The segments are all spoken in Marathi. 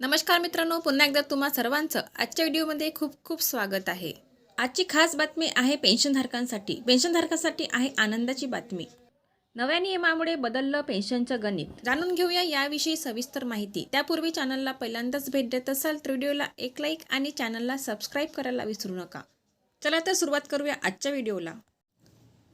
नमस्कार मित्रांनो पुन्हा एकदा तुम्हा सर्वांचं आजच्या व्हिडिओमध्ये खूप खूप स्वागत आहे. आजची खास बातमी आहे पेन्शनधारकांसाठी. पेन्शनधारकांसाठी आहे आनंदाची बातमी. नव्या नियमामुळे बदललं पेन्शनचं गणित. जाणून घेऊया याविषयी सविस्तर माहिती. त्यापूर्वी चॅनलला पहिल्यांदाच भेट देत असाल तर व्हिडिओला एक लाईक आणि चॅनलला सबस्क्राईब करायला विसरू नका. चला तर सुरुवात करूया आजच्या व्हिडिओला.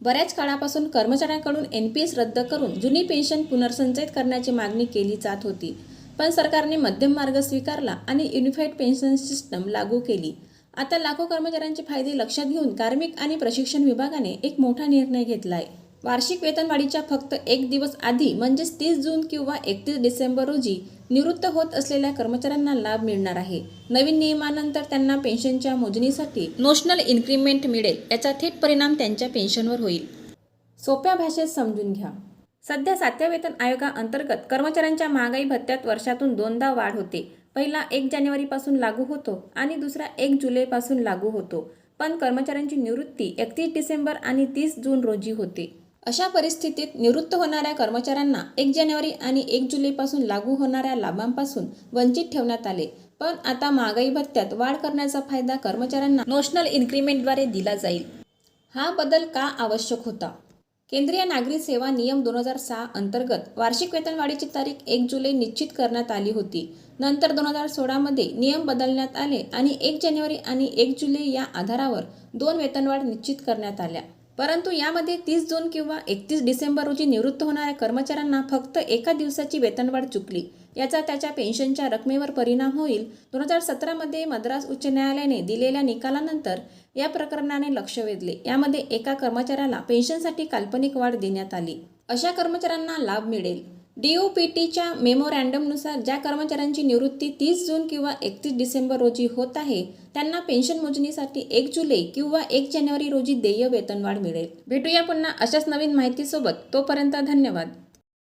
बऱ्याच काळापासून कर्मचाऱ्यांकडून एन पी एस रद्द करून जुनी पेन्शन पुनर्संचयित करण्याची मागणी केली जात होती. पण सरकारने मध्यम मार्ग स्वीकारला आणि युनिफाईड पेन्शन सिस्टम लागू केली. आता लाखो कर्मचाऱ्यांचे फायदे लक्षात घेऊन कार्मिक आणि प्रशिक्षण विभागाने एक मोठा निर्णय घेतला आहे वार्षिक वेतनवाढीच्या फक्त एक दिवस आधी म्हणजेच तीस जून किंवा एकतीस डिसेंबर रोजी निवृत्त होत असलेल्या कर्मचाऱ्यांना लाभ मिळणार आहे. नवीन नियमानंतर त्यांना पेन्शनच्या मोजणीसाठी नोशनल इन्क्रीमेंट मिळेल याचा थेट परिणाम त्यांच्या पेन्शनवर होईल. सोप्या भाषेत समजून घ्या. सध्या सातव्या वेतन आयोगाअंतर्गत कर्मचाऱ्यांच्या महागाई भत्त्यात वर्षातून दोनदा वाढ होते. पहिला एक जानेवारीपासून लागू होतो आणि दुसरा एक जुलैपासून लागू होतो. पण कर्मचाऱ्यांची निवृत्ती एकतीस डिसेंबर आणि तीस जून रोजी होते. अशा परिस्थितीत निवृत्त होणाऱ्या कर्मचाऱ्यांना एक जानेवारी आणि एक जुलैपासून लागू होणाऱ्या लाभांपासून वंचित ठेवण्यात आले. पण आता महागाई भत्त्यात वाढ करण्याचा फायदा कर्मचाऱ्यांना नोशनल इन्क्रीमेंटद्वारे दिला जाईल. हा बदल का आवश्यक होता? केंद्रीय नागरी सेवा नियम दोन हजार सहा अंतर्गत वार्षिक वेतनवाढीची तारीख एक जुलै निश्चित करण्यात आली होती. नंतर दोन हजार सोळामध्ये नियम बदलण्यात आले आणि एक जानेवारी आणि एक जुलै या आधारावर दोन वेतनवाढ निश्चित करण्यात आल्या. परंतु यामध्ये तीस जून किंवा एकतीस डिसेंबर रोजी निवृत्त होणाऱ्या कर्मचाऱ्यांना फक्त एका दिवसाची वेतनवाढ चुकली. याचा त्याच्या पेन्शनच्या रकमेवर परिणाम होईल. दोन हजार सतरामध्ये मद्रास उच्च न्यायालयाने दिलेल्या निकालानंतर या प्रकरणाने लक्ष वेधले. यामध्ये एका कर्मचाऱ्याला पेन्शनसाठी काल्पनिक वाढ देण्यात आली. अशा कर्मचाऱ्यांना लाभ मिळेल. डीओपीटीच्या मेमोरँडमनुसार ज्या कर्मचाऱ्यांची निवृत्ती तीस जून किंवा एकतीस डिसेंबर रोजी होत आहे त्यांना पेन्शन मोजणीसाठी एक जुलै किंवा एक जानेवारी रोजी देय वेतनवाढ मिळेल. भेटूया पुन्हा अशाच नवीन माहितीसोबत. तोपर्यंत धन्यवाद.